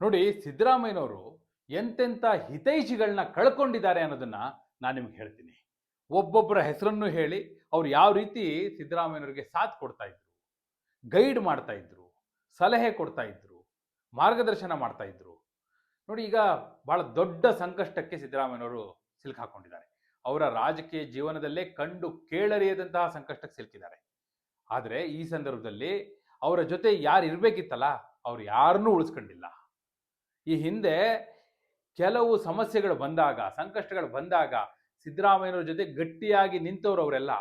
ನೋಡಿ ಸಿದ್ದರಾಮಯ್ಯನವರು ಎಂತೆಂಥ ಹಿತೈಷಿಗಳನ್ನ ಕಳ್ಕೊಂಡಿದ್ದಾರೆ ಅನ್ನೋದನ್ನ ನಾನು ನಿಮ್ಗೆ ಹೇಳ್ತೀನಿ. ಒಬ್ಬೊಬ್ಬರ ಹೆಸರನ್ನು ಹೇಳಿ ಅವ್ರು ಯಾವ ರೀತಿ ಸಿದ್ದರಾಮಯ್ಯನವ್ರಿಗೆ ಸಾಥ್ ಕೊಡ್ತಾ ಇದ್ರು, ಗೈಡ್ ಮಾಡ್ತಾ ಇದ್ರು, ಸಲಹೆ ಕೊಡ್ತಾ ಇದ್ರು, ಮಾರ್ಗದರ್ಶನ ಮಾಡ್ತಾ ಇದ್ರು. ನೋಡಿ ಈಗ ಬಹಳ ದೊಡ್ಡ ಸಂಕಷ್ಟಕ್ಕೆ ಸಿದ್ದರಾಮಯ್ಯನವರು ಸಿಲುಕಾಕೊಂಡಿದ್ದಾರೆ ಅವರ ರಾಜಕೀಯ ಜೀವನದಲ್ಲೇ ಕಂಡು ಕೇಳರಿಯದಂತಹ ಸಂಕಷ್ಟಕ್ಕೆ ಸಿಲುಕಿದ್ದಾರೆ. ಆದರೆ ಈ ಸಂದರ್ಭದಲ್ಲಿ ಅವರ ಜೊತೆ ಯಾರು ಇರಬೇಕಿತ್ತಲ್ಲ, ಅವ್ರು ಯಾರನ್ನೂ ಉಳಿಸ್ಕೊಂಡಿಲ್ಲ. ಈ ಹಿಂದೆ ಕೆಲವು ಸಮಸ್ಯೆಗಳು ಬಂದಾಗ, ಸಂಕಷ್ಟಗಳು ಬಂದಾಗ ಸಿದ್ದರಾಮಯ್ಯನವ್ರ ಜೊತೆ ಗಟ್ಟಿಯಾಗಿ ನಿಂತವ್ರು ಅವರೆಲ್ಲ.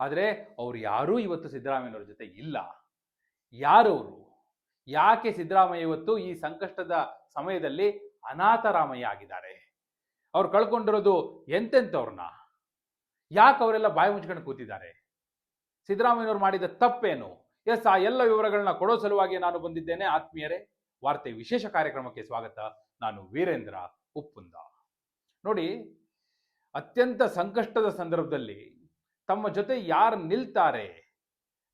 ಆದರೆ ಅವ್ರು ಯಾರೂ ಇವತ್ತು ಸಿದ್ದರಾಮಯ್ಯನವ್ರ ಜೊತೆ ಇಲ್ಲ. ಯಾರವರು? ಯಾಕೆ ಸಿದ್ದರಾಮಯ್ಯ ಇವತ್ತು ಈ ಸಂಕಷ್ಟದ ಸಮಯದಲ್ಲಿ ಅನಾಥರಾಮಯ್ಯ ಆಗಿದ್ದಾರೆ? ಅವ್ರು ಕಳ್ಕೊಂಡಿರೋದು ಎಂತೆಂಥವ್ರನ್ನ? ಯಾಕೆ ಅವರೆಲ್ಲ ಬಾಯಿ ಮುಚ್ಕೊಂಡು ಕೂತಿದ್ದಾರೆ? ಸಿದ್ದರಾಮಯ್ಯನವ್ರು ಮಾಡಿದ ತಪ್ಪೇನು? ಎಸ್, ಆ ಎಲ್ಲ ವಿವರಗಳನ್ನ ಕೊಡೋ ಸಲುವಾಗಿ ನಾನು ಬಂದಿದ್ದೇನೆ, ಆತ್ಮೀಯರೇ. ವಾರ್ತೆ ವಿಶೇಷ ಕಾರ್ಯಕ್ರಮಕ್ಕೆ ಸ್ವಾಗತ. ನಾನು ವೀರೇಂದ್ರ ಉಪ್ಪುಂದ. ನೋಡಿ, ಅತ್ಯಂತ ಸಂಕಷ್ಟದ ಸಂದರ್ಭದಲ್ಲಿ ತಮ್ಮ ಜೊತೆ ಯಾರು ನಿಲ್ತಾರೆ,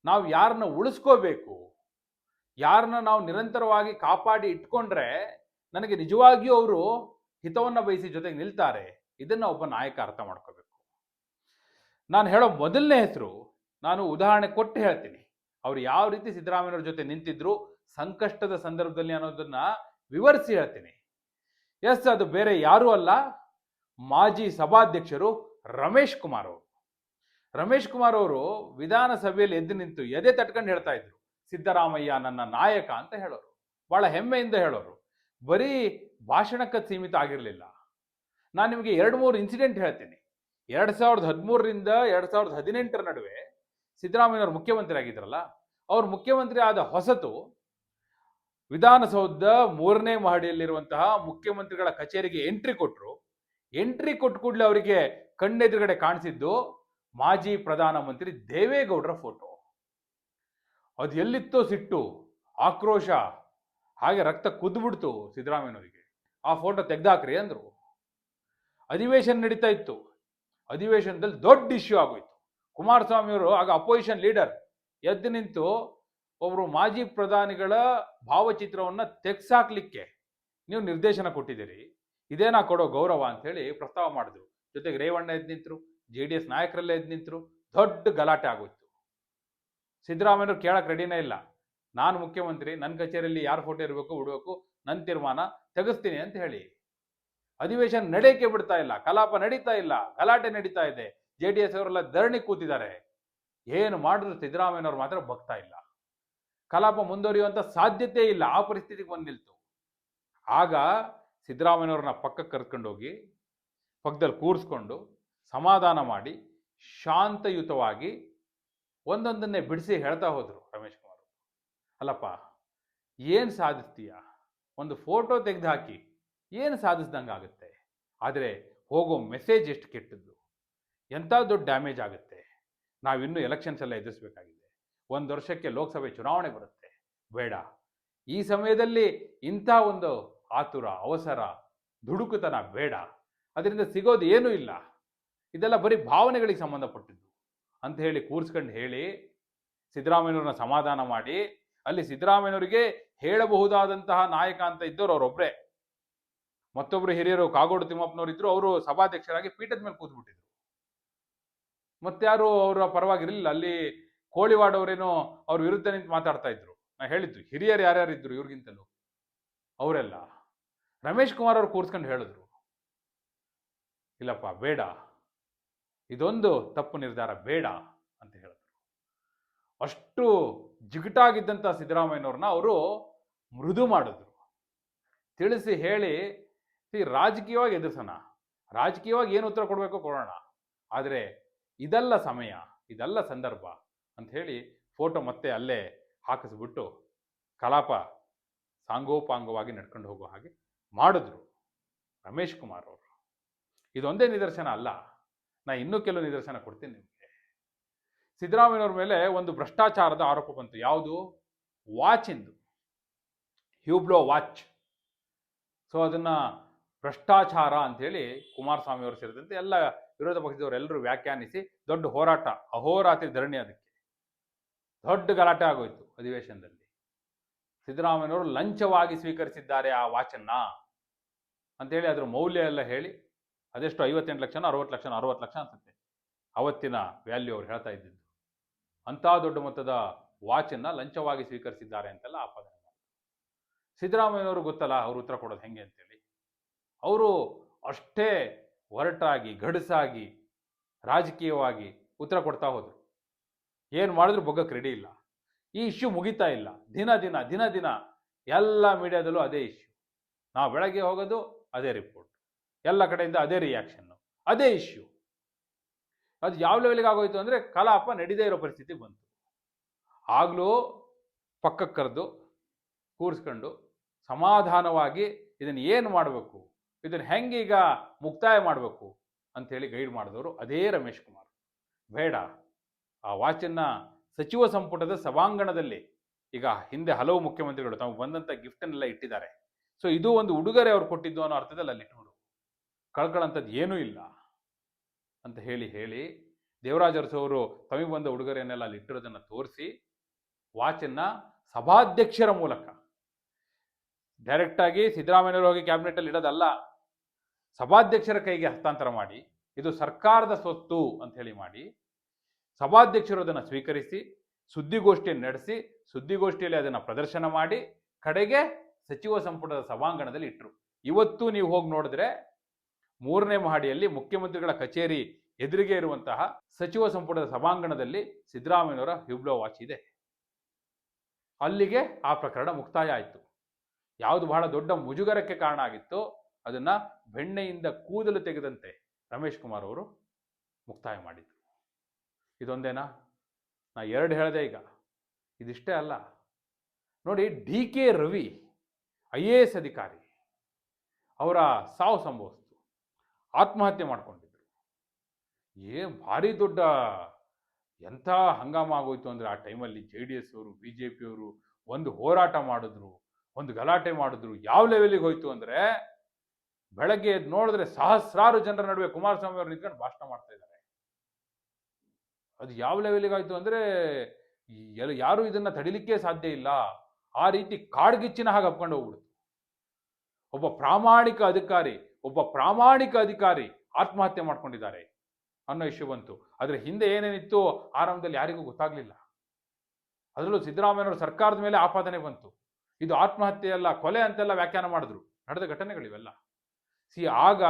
ನಾವು ಯಾರನ್ನ ಉಳಿಸ್ಕೋಬೇಕು ಯಾರನ್ನ ನಾವು ನಿರಂತರವಾಗಿ ಕಾಪಾಡಿ ಇಟ್ಕೊಂಡ್ರೆ ನನಗೆ ನಿಜವಾಗಿಯೂ ಅವರು ಹಿತವನ್ನು ಬಯಸಿ ಜೊತೆಗೆ ನಿಲ್ತಾರೆ. ಇದನ್ನ ಒಬ್ಬ ನಾಯಕ ಅರ್ಥ ಮಾಡ್ಕೋಬೇಕು. ನಾನು ಹೇಳೋ ಮೊದಲನೇ ಹೆಸರು, ನಾನು ಉದಾಹರಣೆ ಕೊಟ್ಟು ಹೇಳ್ತೀನಿ. ಅವ್ರು ಯಾವ ರೀತಿ ಸಿದ್ದರಾಮಯ್ಯವ್ರ ಜೊತೆ ನಿಂತಿದ್ರು ಸಂಕಷ್ಟದ ಸಂದರ್ಭದಲ್ಲಿ ಅನ್ನೋದನ್ನ ವಿವರಿಸಿ ಹೇಳ್ತೀನಿ. ಎಸ್, ಅದು ಬೇರೆ ಯಾರೂ ಅಲ್ಲ. ಮಾಜಿ ಸಭಾಧ್ಯಕ್ಷರು ರಮೇಶ್ ಕುಮಾರ್ ಅವರು. ರಮೇಶ್ ಕುಮಾರ್ ಅವರು ವಿಧಾನಸಭೆಯಲ್ಲಿ ಎದ್ದು ನಿಂತು ಎದೆ ತಟ್ಕೊಂಡು ಹೇಳ್ತಾ ಇದ್ರು. ಸಿದ್ದರಾಮಯ್ಯ ನನ್ನ ನಾಯಕ ಅಂತ ಹೇಳೋರು. ಬಹಳ ಹೆಮ್ಮೆಯಿಂದ ಹೇಳೋರು. ಬರೀ ಭಾಷಣಕ್ಕೆ ಸೀಮಿತ ಆಗಿರಲಿಲ್ಲ. ನಾನು ನಿಮಗೆ ಎರಡು ಮೂರು ಇನ್ಸಿಡೆಂಟ್ ಹೇಳ್ತೀನಿ. ಎರಡು ಸಾವಿರದ ಹದಿಮೂರರಿಂದ ಎರಡು ಸಾವಿರದ ಹದಿನೆಂಟರ ನಡುವೆ ಸಿದ್ದರಾಮಯ್ಯವ್ರು ಮುಖ್ಯಮಂತ್ರಿ ಆಗಿದ್ರಲ್ಲ ಅವ್ರು ಮುಖ್ಯಮಂತ್ರಿ ಆದ ಹೊಸತು ವಿಧಾನಸೌಧದ ಮೂರನೇ ಮಹಡಿಯಲ್ಲಿರುವಂತಹ ಮುಖ್ಯಮಂತ್ರಿಗಳ ಕಚೇರಿಗೆ ಎಂಟ್ರಿ ಕೊಟ್ಟರು ಎಂಟ್ರಿ ಕೊಟ್ಟ ಕೂಡಲೇ ಅವರಿಗೆ ಕಣ್ಣೆದುರುಗಡೆ ಕಾಣಿಸಿದ್ದು ಮಾಜಿ ಪ್ರಧಾನಮಂತ್ರಿ ದೇವೇಗೌಡರ ಫೋಟೋ ಅದು ಎಲ್ಲಿತ್ತೋ ಸಿಟ್ಟು, ಆಕ್ರೋಶ, ಹಾಗೆ ರಕ್ತ ಕುದ್ಬಿಡ್ತು ಸಿದ್ದರಾಮಯ್ಯನವರಿಗೆ. ಆ ಫೋಟೋ ತೆಗೆದಾಕ್ರಿ ಅಂದರು. ಅಧಿವೇಶನ ನಡೀತಾ ಇತ್ತು. ಅಧಿವೇಶನದಲ್ಲಿ ದೊಡ್ಡ ಇಶ್ಯೂ ಆಗೋಯ್ತು. ಕುಮಾರಸ್ವಾಮಿ ಅವರು ಆಗ ಅಪೋಸಿಷನ್ ಲೀಡರ್ ಎದ್ದು ನಿಂತು ಒಬ್ರು ಮಾಜಿ ಪ್ರಧಾನಿಗಳ ಭಾವಚಿತ್ರವನ್ನ ತೆಗ್ಸಾಕ್ಲಿಕ್ಕೆ ನೀವು ನಿರ್ದೇಶನ ಕೊಟ್ಟಿದ್ದೀರಿ. ಇದೇನಾ ಕೊಡೋ ಗೌರವ ಅಂತ ಹೇಳಿ ಪ್ರಸ್ತಾವ ಮಾಡಿದ್ರು. ಜೊತೆಗೆ ರೇವಣ್ಣ ಎದ್ದು ನಿಂತರು, ಜೆ ಡಿ ಎಸ್ ನಾಯಕರಲ್ಲೇ ಎದ್ದು ನಿಂತರು, ದೊಡ್ಡ ಗಲಾಟೆ ಆಗೋಯ್ತು. ಸಿದ್ದರಾಮಯ್ಯ ಕೇಳಕ್ ರೆಡಿನೇ ಇಲ್ಲ. ನಾನು ಮುಖ್ಯಮಂತ್ರಿ ನನ್ನ ಕಚೇರಿಯಲ್ಲಿ ಯಾರು ಫೋಟೋ ಇರಬೇಕು ಬಿಡಬೇಕು ನನ್ನ ತೀರ್ಮಾನ ತೆಗೆಸ್ತೀನಿ ಅಂತ ಹೇಳಿ. ಅಧಿವೇಶನ ನಡೆಯಕ್ಕೆ ಬಿಡ್ತಾ ಇಲ್ಲ, ಕಲಾಪ ನಡೀತಾ ಇಲ್ಲ, ಗಲಾಟೆ ನಡೀತಾ ಇದೆ. ಜೆ ಡಿ ಎಸ್ ಅವರೆಲ್ಲ ಧರಣಿ ಕೂತಿದ್ದಾರೆ. ಏನು ಮಾಡಿದ್ರು ಸಿದ್ದರಾಮಯ್ಯನವ್ರು ಮಾತ್ರ ಬಗ್ತಾ ಇಲ್ಲ. ಕಲಾಪ ಮುಂದುವರಿಯುವಂಥ ಸಾಧ್ಯತೆ ಇಲ್ಲ. ಆ ಪರಿಸ್ಥಿತಿಗೆ ಬಂದು ನಿಲ್ತು. ಆಗ ಸಿದ್ದರಾಮಯ್ಯವ್ರನ್ನ ಪಕ್ಕಕ್ಕೆ ಕರ್ಕೊಂಡೋಗಿ ಪಕ್ಕದಲ್ಲಿ ಕೂರಿಸ್ಕೊಂಡು ಸಮಾಧಾನ ಮಾಡಿ ಶಾಂತಯುತವಾಗಿ ಒಂದೊಂದನ್ನೇ ಬಿಡಿಸಿ ಹೇಳ್ತಾ ಹೋದರು ರಮೇಶ್ ಕುಮಾರ್. ಅಲ್ಲಪ್ಪ, ಏನು ಸಾಧಿಸ್ತೀಯ? ಒಂದು ಫೋಟೋ ತೆಗೆದು ಹಾಕಿ ಏನು ಸಾಧಿಸ್ದಂಗೆ ಆಗುತ್ತೆ? ಆದರೆ ಹೋಗೋ ಮೆಸೇಜ್ ಎಷ್ಟು ಕೆಟ್ಟದ್ದು? ಎಂಥ ದೊಡ್ಡ ಡ್ಯಾಮೇಜ್ ಆಗುತ್ತೆ? ನಾವಿನ್ನೂ ಎಲೆಕ್ಷನ್ಸ್ ಎಲ್ಲ ಎದುರಿಸಬೇಕಾಗಿದೆ. ಒಂದು ವರ್ಷಕ್ಕೆ ಲೋಕಸಭೆ ಚುನಾವಣೆ ಬರುತ್ತೆ. ಬೇಡ. ಈ ಸಮಯದಲ್ಲಿ ಇಂಥ ಒಂದು ಆತುರ, ಅವಸರ, ದುಡುಕುತನ ಬೇಡ. ಅದರಿಂದ ಸಿಗೋದು ಏನೂ ಇಲ್ಲ. ಇದೆಲ್ಲ ಬರೀ ಭಾವನೆಗಳಿಗೆ ಸಂಬಂಧಪಟ್ಟಿದ್ದು. ಅಂತ ಹೇಳಿ ಕೂರಿಸ್ಕೊಂಡು ಹೇಳಿ ಸಿದ್ದರಾಮಯ್ಯವ್ರನ್ನ ಸಮಾಧಾನ ಮಾಡಿ, ಅಲ್ಲಿ ಸಿದ್ದರಾಮಯ್ಯನವರಿಗೆ ಹೇಳಬಹುದಾದಂತಹ ನಾಯಕ ಅಂತ ಇದ್ದವ್ರು ಅವರೊಬ್ಬರೇ ಮತ್ತೊಬ್ಬರು ಹಿರಿಯರು ಕಾಗೋಡು ತಿಮ್ಮಪ್ಪನವರು ಇದ್ರು, ಅವರು ಸಭಾಧ್ಯಕ್ಷರಾಗಿ ಪೀಠದ ಮೇಲೆ ಕೂತ್ಬಿಟ್ಟಿದ್ರು. ಮತ್ತಾರು ಅವರ ಪರವಾಗಿರಲಿಲ್ಲ. ಅಲ್ಲಿ ಕೋಳಿವಾಡ್ ಅವರೇನೋ ಅವ್ರ ವಿರುದ್ಧ ನಿಂತು ಮಾತಾಡ್ತಾ ಇದ್ರು. ನಾ ಹೇಳಿದ್ದು, ಹಿರಿಯರು ಯಾರ್ಯಾರು ಇದ್ರು ಇವ್ರಿಗಿಂತಲೂ? ಅವರೆಲ್ಲ. ರಮೇಶ್ ಕುಮಾರ್ ಅವ್ರು ಕೂರ್ಸ್ಕೊಂಡು ಹೇಳಿದ್ರು. ಇಲ್ಲಪ್ಪ, ಬೇಡ. ಇದೊಂದು ತಪ್ಪು ನಿರ್ಧಾರ, ಬೇಡ ಅಂತ ಹೇಳಿದ್ರು. ಅಷ್ಟು ಜಿಗುಟಾಗಿದ್ದಂಥ ಸಿದ್ದರಾಮಯ್ಯನವ್ರನ್ನ ಅವರು ಮೃದು ಮಾಡಿದ್ರು. ತಿಳಿಸಿ ಹೇಳಿ, ಸಿ, ರಾಜಕೀಯವಾಗಿ ಎದುರಿಸೋಣ. ರಾಜಕೀಯವಾಗಿ ಏನು ಉತ್ತರ ಕೊಡಬೇಕು ಕೊಡೋಣ. ಆದರೆ ಇದಲ್ಲ ಸಮಯ, ಇದಲ್ಲ ಸಂದರ್ಭ. ಅಂತ ಹೇಳಿ ಫೋಟೋ ಮತ್ತೆ ಅಲ್ಲೇ ಹಾಕಿಸ್ಬಿಟ್ಟು ಕಲಾಪ ಸಾಂಗೋಪಾಂಗವಾಗಿ ನಡ್ಕೊಂಡು ಹೋಗೋ ಹಾಗೆ ಮಾಡಿದ್ರು ರಮೇಶ್ ಕುಮಾರ್ ಅವರು. ಇದೊಂದೇ ನಿದರ್ಶನ ಅಲ್ಲ, ನಾ ಇನ್ನೂ ಕೆಲವು ನಿದರ್ಶನ ಕೊಡ್ತೀನಿ ನಿಮಗೆ. ಸಿದ್ದರಾಮಯ್ಯವ್ರ ಮೇಲೆ ಒಂದು ಭ್ರಷ್ಟಾಚಾರದ ಆರೋಪ ಬಂತು. ಯಾವುದು? ವಾಚಿಂದು ಹ್ಯೂಬ್ಲೋ ವಾಚ್. ಸೊ ಅದನ್ನ ಭ್ರಷ್ಟಾಚಾರ ಅಂತೇಳಿ ಕುಮಾರಸ್ವಾಮಿ ಅವರು ಸೇರಿದಂತೆ ಎಲ್ಲ ವಿರೋಧ ಪಕ್ಷದವರೆಲ್ಲರೂ ವ್ಯಾಖ್ಯಾನಿಸಿ ದೊಡ್ಡ ಹೋರಾಟ, ಅಹೋರಾತ್ರಿ ಧರಣಿ ಅದಕ್ಕೆ. ದೊಡ್ಡ ಗಲಾಟೆ ಆಗೋಯ್ತು ಅಧಿವೇಶನದಲ್ಲಿ. ಸಿದ್ದರಾಮಯ್ಯನವರು ಲಂಚವಾಗಿ ಸ್ವೀಕರಿಸಿದ್ದಾರೆ ಆ ವಾಚನ್ನ ಅಂತೇಳಿ ಅದ್ರ ಮೌಲ್ಯ ಎಲ್ಲ ಹೇಳಿ ಅದೆಷ್ಟು ಐವತ್ತೆಂಟು ಲಕ್ಷನ ಅರವತ್ತು ಲಕ್ಷ ಅರವತ್ತು ಲಕ್ಷ ಅನ್ಸುತ್ತೆ ಅವತ್ತಿನ ವ್ಯಾಲ್ಯೂ ಅವ್ರು ಹೇಳ್ತಾ ಇದ್ದಿದ್ದು. ಅಂಥ ದೊಡ್ಡ ಮೊತ್ತದ ವಾಚನ್ನ ಲಂಚವಾಗಿ ಸ್ವೀಕರಿಸಿದ್ದಾರೆ ಅಂತೆಲ್ಲ ಆಪಾದನೆ ಮಾಡಿದ್ರು ಸಿದ್ದರಾಮಯ್ಯನವರು ಗೊತ್ತಲ್ಲ ಅವ್ರು ಉತ್ತರ ಕೊಡೋದು ಹೆಂಗೆ ಅಂತೇಳಿ. ಅವರು ಅಷ್ಟೇ ಒರಟಾಗಿ ಗಡಸಾಗಿ ರಾಜಕೀಯವಾಗಿ ಉತ್ತರ ಕೊಡ್ತಾ ಹೋದ್ರು. ಏನು ಮಾಡಿದ್ರು ಬಗ್ಗಕ್ಕೆ ರೆಡಿ ಇಲ್ಲ. ಈ ಇಶ್ಯೂ ಮುಗಿತಾ ಇಲ್ಲ. ದಿನ ದಿನ ದಿನ ದಿನ ಎಲ್ಲ ಮೀಡಿಯಾದಲ್ಲೂ ಅದೇ ಇಶ್ಯೂ ನಾವು ಬೆಳಗ್ಗೆ ಹೋಗೋದು ಅದೇ ರಿಪೋರ್ಟ್ ಎಲ್ಲ ಕಡೆಯಿಂದ ಅದೇ ರಿಯಾಕ್ಷನ್ನು ಅದೇ ಇಶ್ಯೂ ಅದು ಯಾವ ಲೆವೆಲ್ಗೆ ಆಗೋಯ್ತು ಅಂದರೆ ಕಲಾಪ ನಡೀದೇ ಇರೋ ಪರಿಸ್ಥಿತಿ ಬಂತು. ಆಗಲೂ ಪಕ್ಕಕ್ಕೆ ಕರೆದು, ಕೂರಿಸ್ಕೊಂಡು ಸಮಾಧಾನವಾಗಿ ಇದನ್ನು ಏನು ಮಾಡಬೇಕು? ಇದನ್ನು ಹೆಂಗೀಗ ಮುಕ್ತಾಯ ಮಾಡಬೇಕು? ಅಂಥೇಳಿ ಗೈಡ್ ಮಾಡಿದವರು ಅದೇ ರಮೇಶ್ ಕುಮಾರ್. ಬೇಡ. ಆ ವಾಚನ್ನು ಸಚಿವ ಸಂಪುಟದ ಸಭಾಂಗಣದಲ್ಲಿ ಈಗ ಹಿಂದೆ ಹಲವು ಮುಖ್ಯಮಂತ್ರಿಗಳು ತಾವು ಬಂದಂಥ ಗಿಫ್ಟನ್ನೆಲ್ಲ ಇಟ್ಟಿದ್ದಾರೆ. ಸೊ ಇದು ಒಂದು ಉಡುಗೊರೆ ಅವ್ರು ಕೊಟ್ಟಿದ್ದು ಅನ್ನೋ ಅರ್ಥದಲ್ಲಿ ಅಲ್ಲಿ ಇಟ್ಬಿಡು ಕಳ್ಕೊಳ್ಳೋಂಥದ್ದು ಏನೂ ಇಲ್ಲ ಅಂತ ಹೇಳಿ ಹೇಳಿ ದೇವರಾಜ ಅರಸವರು ತಮಗೆ ಬಂದ ಉಡುಗೊರೆಯನ್ನೆಲ್ಲ ಅಲ್ಲಿ ಇಟ್ಟಿರೋದನ್ನು ತೋರಿಸಿ ವಾಚನ್ನು ಸಭಾಧ್ಯಕ್ಷರ ಮೂಲಕ ಡೈರೆಕ್ಟಾಗಿ ಸಿದ್ದರಾಮಯ್ಯವರು ಹೋಗಿ ಕ್ಯಾಬಿನೆಟಲ್ಲಿ ಇಡೋದಲ್ಲ, ಸಭಾಧ್ಯಕ್ಷರ ಕೈಗೆ ಹಸ್ತಾಂತರ ಮಾಡಿ, ಇದು ಸರ್ಕಾರದ ಸ್ವತ್ತು ಅಂತ ಹೇಳಿ ಮಾಡಿ ಸಭಾಧ್ಯಕ್ಷರು ಅದನ್ನು ಸ್ವೀಕರಿಸಿ ಸುದ್ದಿಗೋಷ್ಠಿಯನ್ನು ನಡೆಸಿ, ಸುದ್ದಿಗೋಷ್ಠಿಯಲ್ಲಿ ಅದನ್ನು ಪ್ರದರ್ಶನ ಮಾಡಿ, ಕಡೆಗೆ ಸಚಿವ ಸಂಪುಟದ ಸಭಾಂಗಣದಲ್ಲಿ ಇಟ್ಟರು ಇವತ್ತು ನೀವು ಹೋಗಿ ನೋಡಿದ್ರೆ ಮೂರನೇ ಮಹಡಿಯಲ್ಲಿ ಮುಖ್ಯಮಂತ್ರಿಗಳ ಕಚೇರಿ ಎದುರಿಗೆ ಇರುವಂತಹ ಸಚಿವ ಸಂಪುಟದ ಸಭಾಂಗಣದಲ್ಲಿ ಸಿದ್ದರಾಮಯ್ಯನವರ ಹ್ಯೂಬ್ಲೋ ವಾಚ್ ಇದೆ. ಅಲ್ಲಿಗೆ ಆ ಪ್ರಕರಣ ಮುಕ್ತಾಯ ಆಯಿತು. ಯಾವುದು ಬಹಳ ದೊಡ್ಡ ಮುಜುಗರಕ್ಕೆ ಕಾರಣ ಆಗಿತ್ತು ಅದನ್ನ ಬೆಣ್ಣೆಯಿಂದ ಕೂದಲು ತೆಗೆದಂತೆ ರಮೇಶ್ ಕುಮಾರ್ ಅವರು ಮುಕ್ತಾಯ ಮಾಡಿದ್ರು. ಇದೊಂದೇನಾ? ನಾ ಎರಡು ಹೇಳಿದೆ ಈಗ. ಇದಿಷ್ಟೇ ಅಲ್ಲ. ನೋಡಿ, D K Ravi, I A S ಅಧಿಕಾರಿ, ಅವರ ಸಾವು ಸಂಭವಿಸ್ತು. ಆತ್ಮಹತ್ಯೆ ಮಾಡ್ಕೊಂಡಿದ್ರು. ಏ ಭಾರಿ ದೊಡ್ಡ ಎಂಥ ಹಂಗಾಮ ಆಗೋಯ್ತು ಅಂದರೆ ಆ ಟೈಮಲ್ಲಿ ಜೆ ಡಿ ಎಸ್ ಅವರು, ಬಿ ಜೆ ಪಿಯವರು ಒಂದು ಹೋರಾಟ ಮಾಡಿದ್ರು, ಒಂದು ಗಲಾಟೆ ಮಾಡಿದ್ರು. ಯಾವ ಲೆವೆಲಿಗೆ ಹೋಯ್ತು ಅಂದರೆ ಬೆಳಗ್ಗೆ ನೋಡಿದ್ರೆ ಸಹಸ್ರಾರು ಜನರ ನಡುವೆ ಕುಮಾರಸ್ವಾಮಿ ಅವರು ನಿಂತ್ಕೊಂಡು ಭಾಷಣ ಮಾಡ್ತಾ ಇದ್ದಾರೆ. ಅದು ಯಾವ ಲೆವೆಲ್ಗೆ ಆಯ್ತು ಅಂದರೆ ಯಾರು ಇದನ್ನ ತಡಿಲಿಕ್ಕೆ ಸಾಧ್ಯ ಇಲ್ಲ. ಆ ರೀತಿ ಕಾಡ್ಗಿಚ್ಚಿನ ಹಾಗೆ ಅಪ್ಕೊಂಡು ಹೋಗ್ಬಿಡ್ತು. ಒಬ್ಬ ಪ್ರಾಮಾಣಿಕ ಅಧಿಕಾರಿ, ಒಬ್ಬ ಪ್ರಾಮಾಣಿಕ ಅಧಿಕಾರಿ ಆತ್ಮಹತ್ಯೆ ಮಾಡ್ಕೊಂಡಿದ್ದಾರೆ ಅನ್ನೋ ಇಶ್ಯೂ ಬಂತು. ಅದರ ಹಿಂದೆ ಏನೇನಿತ್ತು ಆರಂಭದಲ್ಲಿ ಯಾರಿಗೂ ಗೊತ್ತಾಗ್ಲಿಲ್ಲ. ಅದರಲ್ಲೂ ಸಿದ್ದರಾಮಯ್ಯನವರು ಸರ್ಕಾರದ ಮೇಲೆ ಆಪಾದನೆ ಬಂತು. ಇದು ಆತ್ಮಹತ್ಯೆ ಅಲ್ಲ, ಕೊಲೆ ಅಂತೆಲ್ಲ ವ್ಯಾಖ್ಯಾನ ಮಾಡಿದ್ರು. ನಡೆದ ಘಟನೆಗಳಿವೆಲ್ಲ. ಸಿ, ಆಗ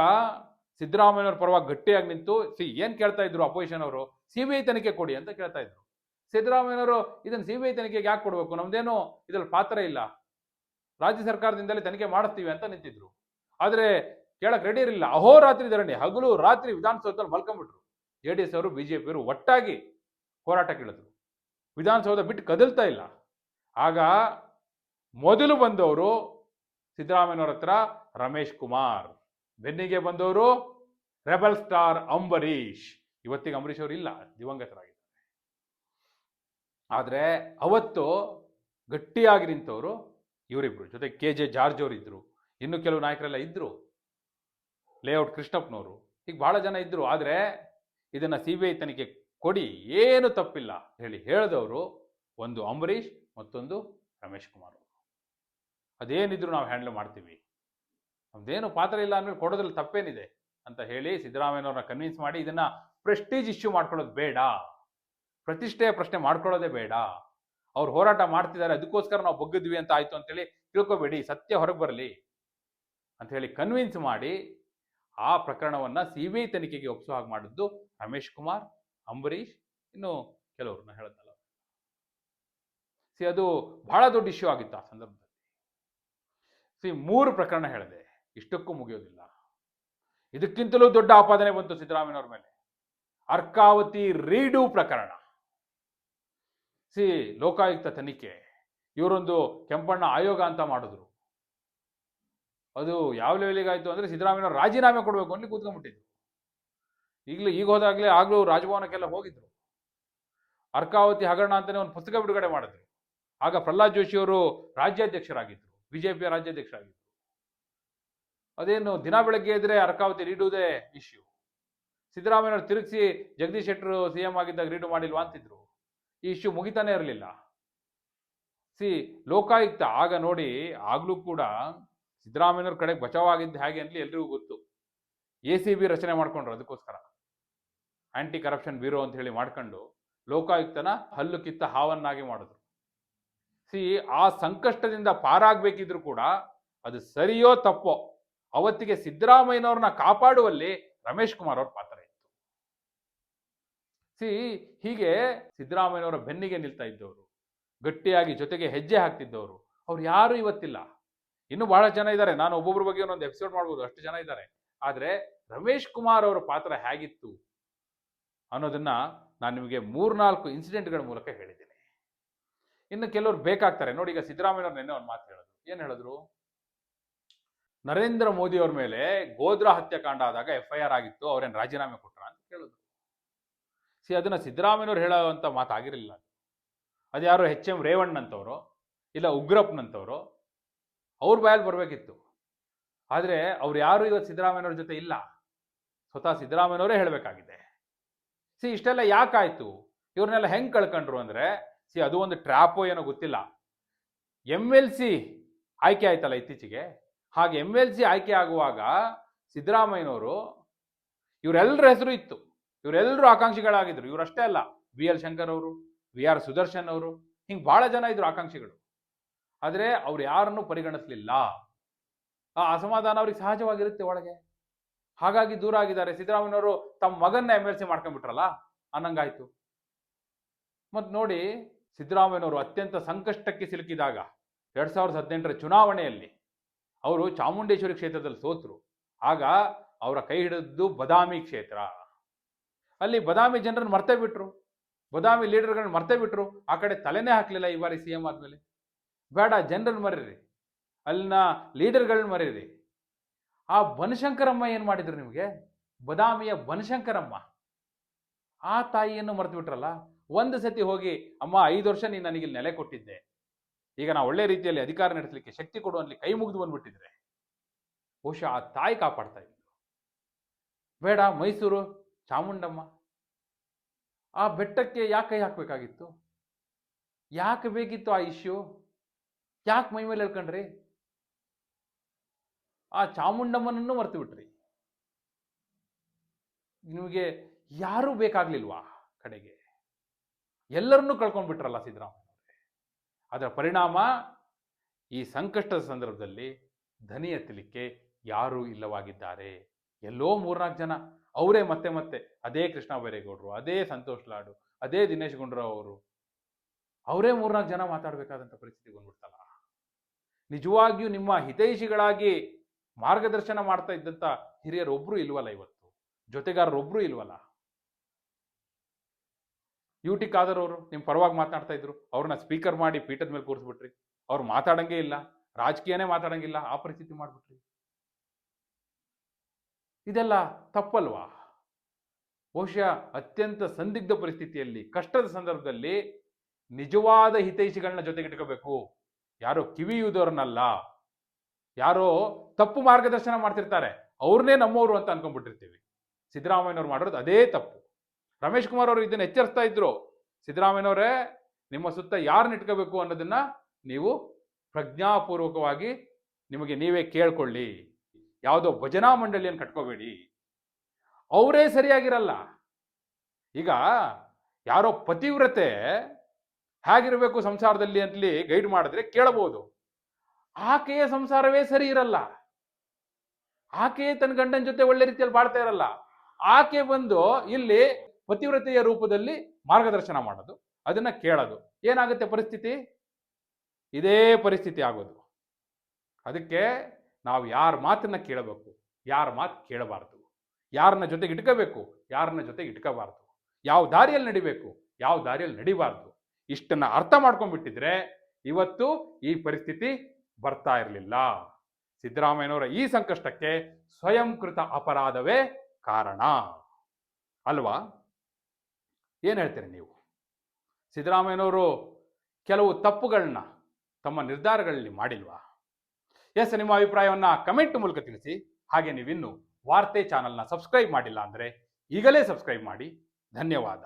ಸಿದ್ದರಾಮಯ್ಯನವ್ರ ಪರವಾಗಿ ಗಟ್ಟಿಯಾಗಿ ನಿಂತು, ಸಿ, ಏನು ಕೇಳ್ತಾ ಇದ್ರು ಅಪೋಸಿಷನ್ ಅವರು? ಸಿ ಬಿ ಐ ತನಿಖೆ ಕೊಡಿ ಅಂತ ಕೇಳ್ತಾ ಇದ್ರು. ಸಿದ್ದರಾಮಯ್ಯನವರು ಇದನ್ನು ಸಿ ಬಿ ಐ ತನಿಖೆಗೆ ಯಾಕೆ ಕೊಡಬೇಕು? ನಮ್ದೇನು ಇದ್ರಲ್ಲಿ ಪಾತ್ರ ಇಲ್ಲ. ರಾಜ್ಯ ಸರ್ಕಾರದಿಂದಲೇ ತನಿಖೆ ಮಾಡಿಸ್ತೀವಿ ಅಂತ ನಿಂತಿದ್ರು. ಆದ್ರೆ ಕೇಳಕ್ಕೆ ರೆಡಿ ಇರಲಿಲ್ಲ. ಅಹೋರಾತ್ರಿ ಧರಣಿ, ಹಗಲು ರಾತ್ರಿ ವಿಧಾನಸೌಧದಲ್ಲಿ ಮಲ್ಕೊಂಡ್ಬಿಟ್ರು. ಜೆ ಡಿ ಎಸ್ ಅವರು ಬಿಜೆಪಿಯವರು ಒಟ್ಟಾಗಿ ಹೋರಾಟಕ್ಕಿಳಿದ್ರು ವಿಧಾನಸೌಧ ಬಿಟ್ಟು ಕದಲ್ತಾ ಇಲ್ಲ. ಆಗ ಮೊದಲು ಬಂದವರು ಸಿದ್ದರಾಮಯ್ಯನವರ ಹತ್ರ ರಮೇಶ್ ಕುಮಾರ್, ಬೆನ್ನಿಗೆ ಬಂದವರು ರೆಬಲ್ ಸ್ಟಾರ್ ಅಂಬರೀಷ್. ಇವತ್ತಿಗೆ ಅಂಬರೀಷ್ ಅವರು ಇಲ್ಲ, ದಿವಂಗತರಾಗಿದ್ದಾರೆ. ಆದರೆ ಅವತ್ತು ಗಟ್ಟಿಯಾಗಿ ನಿಂತವರು ಇವರಿಬ್ರು. ಜೊತೆ ಕೆ ಜೆ ಜಾರ್ಜ್ ಅವರು ಇದ್ರು, ಇನ್ನು ಕೆಲವು ನಾಯಕರೆಲ್ಲ ಇದ್ರು, ಲೇಔಟ್ ಕೃಷ್ಣಪ್ಪನವರು, ಈಗ ಬಹಳ ಜನ ಇದ್ರು. ಆದರೆ ಇದನ್ನ ಸಿ ಬಿ ಐ ತನಿಖೆ ಕೊಡಿ, ಏನು ತಪ್ಪಿಲ್ಲ ಹೇಳಿ ಹೇಳಿದವರು ಒಂದು ಅಂಬರೀಷ್, ಮತ್ತೊಂದು ರಮೇಶ್ ಕುಮಾರ್ ಅವರು. ಅದೇನಿದ್ರು ನಾವು ಹ್ಯಾಂಡಲ್ ಮಾಡ್ತೀವಿ. ನಮ್ದೇನು ಪಾತ್ರ ಇಲ್ಲ ಅಂದ್ಮೇಲೆ ಕೊಡೋದ್ರಲ್ಲಿ ತಪ್ಪೇನಿದೆ. ಅಂತ ಹೇಳಿ ಸಿದ್ದರಾಮಯ್ಯನವ್ರನ್ನ ಕನ್ವಿನ್ಸ್ ಮಾಡಿ ಇದನ್ನ ಪ್ರೆಸ್ಟೀಜ್ ಇಶ್ಯೂ ಮಾಡ್ಕೊಳ್ಳೋದು ಬೇಡ. ಪ್ರತಿಷ್ಠೆಯ ಪ್ರಶ್ನೆ ಮಾಡ್ಕೊಳ್ಳೋದೇ ಬೇಡ. ಅವ್ರು ಹೋರಾಟ ಮಾಡ್ತಿದ್ದಾರೆ, ಅದಕ್ಕೋಸ್ಕರ ನಾವು ಬಗ್ಗಿದ್ವಿ ಅಂತ ಆಯ್ತು ಅಂತೇಳಿ ತಿಳ್ಕೊಬೇಡಿ, ಸತ್ಯ ಹೊರಗೆ ಬರಲಿ ಅಂತ ಹೇಳಿ ಕನ್ವಿನ್ಸ್ ಮಾಡಿ ಆ ಪ್ರಕರಣವನ್ನ ಸಿ ಬಿ ಐ ತನಿಖೆಗೆ ಒಪ್ಪಿಸೋ ಹಾಗೆ ಮಾಡಿದ್ದು ರಮೇಶ್ ಕುಮಾರ್, ಅಂಬರೀಷ್, ಇನ್ನು ಕೆಲವ್ರನ್ನ ಹೇಳದ್ನಲ್ಲ ಸಿ ಅದು ಬಹಳ ದೊಡ್ಡ ಇಶ್ಯೂ ಆಗಿತ್ತು ಆ ಸಂದರ್ಭದಲ್ಲಿ. ಸಿ ಮೂರು ಪ್ರಕರಣ ಹೇಳಿದೆ, ಇಷ್ಟಕ್ಕೂ ಮುಗಿಯೋದಿಲ್ಲ. ಇದಕ್ಕಿಂತಲೂ ದೊಡ್ಡ ಆಪಾದನೆ ಬಂತು ಸಿದ್ದರಾಮಯ್ಯವ್ರ ಮೇಲೆ. ಅರ್ಕಾವತಿ ರೀಡು ಪ್ರಕರಣ. ಸಿ, ಲೋಕಾಯುಕ್ತ ತನಿಖೆ. ಇವರೊಂದು ಕೆಂಪಣ್ಣ ಆಯೋಗ ಅಂತ ಮಾಡಿದ್ರು. ಅದು ಯಾವ ಲೆವೆಲಿಗೆ ಆಯ್ತು ಅಂದ್ರೆ ಸಿದ್ಧರಾಮಯ್ಯ ರಾಜೀನಾಮೆ ಕೊಡಬೇಕು ಅಂತ ಕೂತ್ಕೊಂಡ್ಬಿಟ್ಟಿದ್ರು. ಈಗಲೂ ಈಗ ಹೋದಾಗಲೇ ಆಗಲೂ ರಾಜಭವನಕ್ಕೆಲ್ಲ ಹೋಗಿದ್ರು. ಅರ್ಕಾವತಿ ಹಗರಣ ಅಂತಲೇ ಒಂದು ಪುಸ್ತಕ ಬಿಡುಗಡೆ ಮಾಡಿದ್ರು. ಆಗ ಪ್ರಹ್ಲಾದ್ ಜೋಶಿ ಅವರು ರಾಜ್ಯಾಧ್ಯಕ್ಷರಾಗಿದ್ರು, ಬಿಜೆಪಿಯ ರಾಜ್ಯಾಧ್ಯಕ್ಷರಾಗಿದ್ರು. ಅದೇನು ದಿನ ಬೆಳಗ್ಗೆ ಇದ್ರೆ ಅರ್ಕಾವತಿ ರೀಡುವುದೇ ಇಶ್ಯೂ ಸಿದ್ದರಾಮಯ್ಯವ್ರು ತಿರುಗಿಸಿ ಜಗದೀಶ್ ಶೆಟ್ಟರು ಸಿ ಎಂ ಆಗಿದ್ದಾಗ ರೀಡು ಮಾಡಿಲ್ವಾ ಅಂತಿದ್ರು. ಈ ಇಶ್ಯೂ ಮುಗಿತಾನೆ ಇರಲಿಲ್ಲ. ಸಿ, ಲೋಕಾಯುಕ್ತ, ಆಗ ನೋಡಿ ಆಗ್ಲೂ ಕೂಡ ಸಿದ್ದರಾಮಯ್ಯವ್ರ ಕಡೆಗೆ ಬಚಾವಾಗಿದ್ದು ಹೇಗೆ ಅನ್ಲಿ ಎಲ್ರಿಗೂ ಗೊತ್ತು. ಎ ಸಿ ಬಿ ರಚನೆ ಮಾಡ್ಕೊಂಡ್ರು ಅದಕ್ಕೋಸ್ಕರ. ಆಂಟಿ ಕರಪ್ಷನ್ ಬ್ಯೂರೋ ಅಂತ ಹೇಳಿ ಮಾಡ್ಕೊಂಡು ಲೋಕಾಯುಕ್ತನ ಹಲ್ಲು ಕಿತ್ತ ಹಾವನ್ನಾಗಿ ಮಾಡಿದ್ರು. ಸಿ, ಆ ಸಂಕಷ್ಟದಿಂದ ಪಾರಾಗಬೇಕಿದ್ರು ಕೂಡ ಅದು ಸರಿಯೋ ತಪ್ಪೋ ಅವತ್ತಿಗೆ ಸಿದ್ದರಾಮಯ್ಯನವ್ರನ್ನ ಕಾಪಾಡುವಲ್ಲಿ ರಮೇಶ್ ಕುಮಾರ್ ಅವ್ರ ಪಾತ್ರ ಇತ್ತು. ಸಿ, ಹೀಗೆ ಸಿದ್ದರಾಮಯ್ಯನವರ ಬೆನ್ನಿಗೆ ನಿಲ್ತಾ ಇದ್ದವರು, ಗಟ್ಟಿಯಾಗಿ ಜೊತೆಗೆ ಹೆಜ್ಜೆ ಹಾಕ್ತಿದ್ದವರು, ಅವ್ರು ಯಾರು ಇವತ್ತಿಲ್ಲ. ಇನ್ನು ಬಹಳ ಜನ ಇದ್ದಾರೆ. ನಾನು ಒಬ್ಬೊಬ್ಬರ ಬಗ್ಗೆ ಒಂದೊಂದು ಎಪಿಸೋಡ್ ಮಾಡ್ಬೋದು. ಅಷ್ಟು ಜನ ಇದ್ದಾರೆ. ಆದರೆ ರಮೇಶ್ ಕುಮಾರ್ ಅವರ ಪಾತ್ರ ಹೇಗಿತ್ತು ಅನ್ನೋದನ್ನ ನಾನು ನಿಮಗೆ ಮೂರ್ನಾಲ್ಕು ಇನ್ಸಿಡೆಂಟ್ಗಳ ಮೂಲಕ ಹೇಳಿದ್ದೀನಿ. ಇನ್ನು ಕೆಲವರು ಬೇಕಾಗ್ತಾರೆ. ನೋಡಿ, ಈಗ ಸಿದ್ದರಾಮಯ್ಯವ್ರು ನಿನ್ನೆ ಒಂದು ಮಾತು ಹೇಳಿದ್ರು ಏನು ಹೇಳಿದ್ರು? ನರೇಂದ್ರ ಮೋದಿ ಅವ್ರ ಮೇಲೆ ಗೋದ್ರಾ ಹತ್ಯಾಕಾಂಡ ಆದಾಗ ಎಫ್ ಐ ಆರ್ ಆಗಿತ್ತು, ಅವ್ರೇನ್ ರಾಜೀನಾಮೆ ಕೊಟ್ರ ಅಂತ ಕೇಳಿದ್ರು ಸಿ, ಅದನ್ನ ಸಿದ್ದರಾಮಯ್ಯವ್ರು ಹೇಳುವಂತ ಮಾತಾಗಿರಲಿಲ್ಲ. ಅದು ಯಾರು ಎಚ್ ಎಂ ರೇವಣ್ಣಂತವರು ಇಲ್ಲ ಉಗ್ರಪ್ಪನಂತವರು, ಅವ್ರ ಬಾಯಲ್ಲಿ ಬರಬೇಕಿತ್ತು. ಆದರೆ ಅವ್ರು ಯಾರು ಇವತ್ತು ಸಿದ್ದರಾಮಯ್ಯವ್ರ ಜೊತೆ ಇಲ್ಲ? ಸ್ವತಃ ಸಿದ್ದರಾಮಯ್ಯನವರೇ ಹೇಳಬೇಕಾಗಿದೆ. ಸಿ, ಇಷ್ಟೆಲ್ಲ ಯಾಕಾಯ್ತು? ಇವ್ರನ್ನೆಲ್ಲ ಹೆಂಗೆ ಕಳ್ಕೊಂಡ್ರು ಅಂದ್ರೆ, ಸಿ, ಅದು ಒಂದು ಟ್ರ್ಯಾಪೋ ಏನೋ ಗೊತ್ತಿಲ್ಲ. ಎಂ ಎಲ್ ಸಿ ಆಯ್ಕೆ ಆಯ್ತಲ್ಲ ಇತ್ತೀಚೆಗೆ? ಹಾಗೆ ಎಂ ಎಲ್ ಸಿ ಆಯ್ಕೆ ಆಗುವಾಗ ಸಿದ್ದರಾಮಯ್ಯನವರು ಇವರೆಲ್ಲರ ಹೆಸರು ಇತ್ತು. ಇವರೆಲ್ಲರೂ ಆಕಾಂಕ್ಷಿಗಳಾಗಿದ್ರು. ಇವರಷ್ಟೇ ಅಲ್ಲ, ವಿ ಎಲ್ ಶಂಕರ್ ಅವರು, ವಿ ಆರ್ ಸುದರ್ಶನ್ ಅವರು, ಹಿಂಗೆ ಭಾಳ ಜನ ಇದ್ರು ಆಕಾಂಕ್ಷಿಗಳು. ಆದರೆ ಅವ್ರು ಯಾರನ್ನು ಪರಿಗಣಿಸಲಿಲ್ಲ. ಆ ಅಸಮಾಧಾನ ಅವ್ರಿಗೆ ಸಹಜವಾಗಿರುತ್ತೆ ಒಳಗೆ. ಹಾಗಾಗಿ ದೂರ ಆಗಿದ್ದಾರೆ. ಸಿದ್ದರಾಮಯ್ಯನವರು ತಮ್ಮ ಮಗನ್ನ ಎಂ ಎಲ್ ಸಿ ಮಾಡ್ಕೊಂಡ್ಬಿಟ್ರಲ್ಲ, ಅನ್ನಂಗಾಯ್ತು. ಮತ್ತು ನೋಡಿ, ಸಿದ್ದರಾಮಯ್ಯನವರು ಅತ್ಯಂತ ಸಂಕಷ್ಟಕ್ಕೆ ಸಿಲುಕಿದಾಗ ಎರಡ್ ಸಾವಿರದ ಹದಿನೆಂಟರ ಚುನಾವಣೆಯಲ್ಲಿ ಅವರು ಚಾಮುಂಡೇಶ್ವರಿ ಕ್ಷೇತ್ರದಲ್ಲಿ ಸೋತರು. ಆಗ ಅವರ ಕೈ ಹಿಡಿದ್ದು ಬದಾಮಿ ಕ್ಷೇತ್ರ. ಅಲ್ಲಿ ಬದಾಮಿ ಜನರನ್ನು ಮರ್ತೇ ಬಿಟ್ರು. ಬದಾಮಿ ಲೀಡರ್ಗಳನ್ನ ಮರ್ತೇ ಬಿಟ್ರು. ಆ ಕಡೆ ತಲೆನೇ ಹಾಕಲಿಲ್ಲ ಈ ಬಾರಿ ಸಿ ಎಂ ಆದ್ಮೇಲೆ. ಬೇಡ, ಜನರನ್ನ ಮರೀರಿ. ಅಲ್ಲಿನ ಲೀಡರ್ಗಳನ್ನ ಮರೀರಿ. ಆ ಬನಶಂಕರಮ್ಮ ಏನು ಮಾಡಿದ್ರು ನಿಮಗೆ? ಬದಾಮಿಯ ಬನಶಂಕರಮ್ಮ. ಆ ತಾಯಿಯನ್ನು ಮರೆತು ಬಿಟ್ರಲ್ಲ ಒಂದು ಸತಿ ಹೋಗಿ, ಅಮ್ಮ, ಐದು ವರ್ಷ ನೀನು ನನಗೆ ನೆಲೆ ಕೊಟ್ಟಿದ್ದೆ. ಈಗ ನಾವು ಒಳ್ಳೆ ರೀತಿಯಲ್ಲಿ ಅಧಿಕಾರ ನಡೆಸಲಿಕ್ಕೆ ಶಕ್ತಿ ಕೊಡುವಲ್ಲಿ ಕೈ ಮುಗಿದು ಬಂದ್ಬಿಟ್ಟಿದ್ರೆ ಬಹುಶಃ ಆ ತಾಯಿ ಕಾಪಾಡ್ತಾ ಇದ್ರು ಬೇಡ, ಮೈಸೂರು, ಚಾಮುಂಡಮ್ಮ. ಆ ಬೆಟ್ಟಕ್ಕೆ ಯಾಕೆ ಕೈ ಹಾಕಬೇಕಾಗಿತ್ತು? ಯಾಕೆ ಬೇಕಿತ್ತು ಆ ಇಶ್ಯೂ ಯಾಕೆ ಮೈ ಮೇಲೆ ಹೇಳ್ಕೊಂಡ್ರಿ ಆ ಚಾಮುಂಡಮ್ಮನನ್ನು ಮರ್ತು ಬಿಟ್ರಿ ನಿಮಗೆ ಯಾರೂ ಬೇಕಾಗ್ಲಿಲ್ವಾ ಕಡೆಗೆ? ಎಲ್ಲರನ್ನೂ ಕಳ್ಕೊಂಡ್ಬಿಟ್ರಲ್ಲ ಸಿದ್ದರಾಮಯ್ಯ? ಅದರ ಪರಿಣಾಮ ಈ ಸಂಕಷ್ಟದ ಸಂದರ್ಭದಲ್ಲಿ ಧನಿ ಎತ್ತಲಿಕ್ಕೆ ಯಾರೂ ಇಲ್ಲವಾಗಿದ್ದಾರೆ. ಎಲ್ಲೋ ಮೂರ್ನಾಲ್ಕು ಜನ. ಅವರೇ ಮತ್ತೆ ಮತ್ತೆ. ಅದೇ ಕೃಷ್ಣ ಬೈರೇಗೌಡರು, ಅದೇ ಸಂತೋಷ್ ಲಾಡು, ಅದೇ ದಿನೇಶ್ ಗುಂಡ್ರಾವ್ ಅವರು. ಅವರೇ ಮೂರ್ನಾಲ್ಕು ಜನ ಮಾತಾಡಬೇಕಾದಂಥ ಪರಿಸ್ಥಿತಿ ಬಂದ್ಬಿಡ್ತಲ್ಲ. ನಿಜವಾಗಿಯೂ ನಿಮ್ಮ ಹಿತೈಷಿಗಳಾಗಿ ಮಾರ್ಗದರ್ಶನ ಮಾಡ್ತಾ ಇದ್ದಂಥ ಹಿರಿಯರೊಬ್ಬರು ಇಲ್ವಲ್ಲ ಇವತ್ತು. ಜೊತೆಗಾರರೊಬ್ಬರು ಇಲ್ವಲ್ಲ. ಯು ಟಿ ಅವರು ನಿಮ್ಮ ಪರವಾಗಿ ಮಾತನಾಡ್ತಾ ಇದ್ರು. ಅವ್ರನ್ನ ಸ್ಪೀಕರ್ ಮಾಡಿ ಪೀಠದ ಮೇಲೆ ಕೂರಿಸ್ಬಿಟ್ರಿ. ಅವ್ರು ಮಾತಾಡಂಗೆ ಇಲ್ಲ. ರಾಜಕೀಯನೇ ಮಾತಾಡಂಗಿಲ್ಲ. ಆ ಪರಿಸ್ಥಿತಿ ಮಾಡ್ಬಿಟ್ರಿ. ಇದೆಲ್ಲ ತಪ್ಪಲ್ವಾ? ಬಹುಶಃ ಅತ್ಯಂತ ಸಂದಿಗ್ಧ ಪರಿಸ್ಥಿತಿಯಲ್ಲಿ, ಕಷ್ಟದ ಸಂದರ್ಭದಲ್ಲಿ ನಿಜವಾದ ಹಿತೈಷಿಗಳನ್ನ ಜೊತೆಗಿಟ್ಕೋಬೇಕು. ಯಾರೋ ಕಿವಿಯುವುದವ್ರನ್ನಲ್ಲ ಯಾರೋ ತಪ್ಪು ಮಾರ್ಗದರ್ಶನ ಮಾಡ್ತಿರ್ತಾರೆ. ಅವ್ರನ್ನೇ ನಮ್ಮವರು ಅಂತ ಅನ್ಕೊಂಡ್ಬಿಟ್ಟಿರ್ತೀವಿ. ಸಿದ್ದರಾಮಯ್ಯನವ್ರು ಮಾಡಿರೋದು ಅದೇ ತಪ್ಪು. ರಮೇಶ್ ಕುಮಾರ್ ಅವರು ಇದನ್ನ ಎಚ್ಚರಿಸ್ತಾ ಇದ್ರು. ಸಿದ್ದರಾಮಯ್ಯನವರೇ, ನಿಮ್ಮ ಸುತ್ತ ಯಾರನ್ನ ಇಟ್ಕೋಬೇಕು ಅನ್ನೋದನ್ನ ನೀವು ಪ್ರಜ್ಞಾಪೂರ್ವಕವಾಗಿ ನಿಮಗೆ ನೀವೇ ಕೇಳ್ಕೊಳ್ಳಿ. ಯಾವುದೋ ಭಜನಾ ಮಂಡಳಿಯನ್ನು ಕಟ್ಕೋಬೇಡಿ. ಅವರೇ ಸರಿಯಾಗಿರಲ್ಲ. ಈಗ ಯಾರೋ ಪತಿವ್ರತೆ ಹೇಗಿರಬೇಕು ಸಂಸಾರದಲ್ಲಿ ಅಂತಲಿ ಗೈಡ್ ಮಾಡಿದ್ರೆ ಕೇಳಬಹುದು ಆಕೆಯ ಸಂಸಾರವೇ ಸರಿ ಇರಲ್ಲ. ಆಕೆಯೇ ತನ್ನ ಗಂಡನ ಜೊತೆ ಒಳ್ಳೆ ರೀತಿಯಲ್ಲಿ ಬಾಳ್ತಾ ಇರಲ್ಲ. ಆಕೆ ಬಂದು ಇಲ್ಲಿ ಪತಿವ್ರತೆಯ ರೂಪದಲ್ಲಿ ಮಾರ್ಗದರ್ಶನ ಮಾಡೋದು, ಅದನ್ನ ಕೇಳೋದು. ಏನಾಗುತ್ತೆ ಪರಿಸ್ಥಿತಿ? ಇದೇ ಪರಿಸ್ಥಿತಿ ಆಗೋದು. ಅದಕ್ಕೆ ನಾವು ಯಾರ ಮಾತನ್ನ ಕೇಳಬೇಕು, ಯಾರ ಮಾತು ಕೇಳಬಾರ್ದು. ಯಾರನ್ನ ಜೊತೆಗೆ ಇಟ್ಕೋಬೇಕು ಯಾರನ್ನ ಜೊತೆಗೆ ಇಟ್ಕೋಬಾರ್ದು. ಯಾವ ದಾರಿಯಲ್ಲಿ ನಡಿಬೇಕು, ಯಾವ ದಾರಿಯಲ್ಲಿ ನಡಿಬಾರ್ದು. ಇಷ್ಟನ್ನ ಅರ್ಥ ಮಾಡ್ಕೊಂಡ್ಬಿಟ್ಟಿದ್ರೆ ಇವತ್ತು ಈ ಪರಿಸ್ಥಿತಿ ಬರ್ತಾ ಇರಲಿಲ್ಲ. ಸಿದ್ದರಾಮಯ್ಯನವರ ಈ ಸಂಕಷ್ಟಕ್ಕೆ ಸ್ವಯಂಕೃತ ಅಪರಾಧವೇ ಕಾರಣ. ಅಲ್ವಾ? ಏನು ಹೇಳ್ತೀರಿ ನೀವು? ಸಿದ್ದರಾಮಯ್ಯನವರು ಕೆಲವು ತಪ್ಪುಗಳನ್ನ ತಮ್ಮ ನಿರ್ಧಾರಗಳಲ್ಲಿ ಮಾಡಿಲ್ವಾ? ಎಸ್, ನಿಮ್ಮ ಅಭಿಪ್ರಾಯವನ್ನು ಕಮೆಂಟ್ ಮೂಲಕ ತಿಳಿಸಿ. ಹಾಗೆ ನೀವಿನ್ನು ವಾರ್ತೆ ಚಾನಲ್ನ ಸಬ್ಸ್ಕ್ರೈಬ್ ಮಾಡಿಲ್ಲ ಅಂದರೆ ಈಗಲೇ ಸಬ್ಸ್ಕ್ರೈಬ್ ಮಾಡಿ. ಧನ್ಯವಾದ.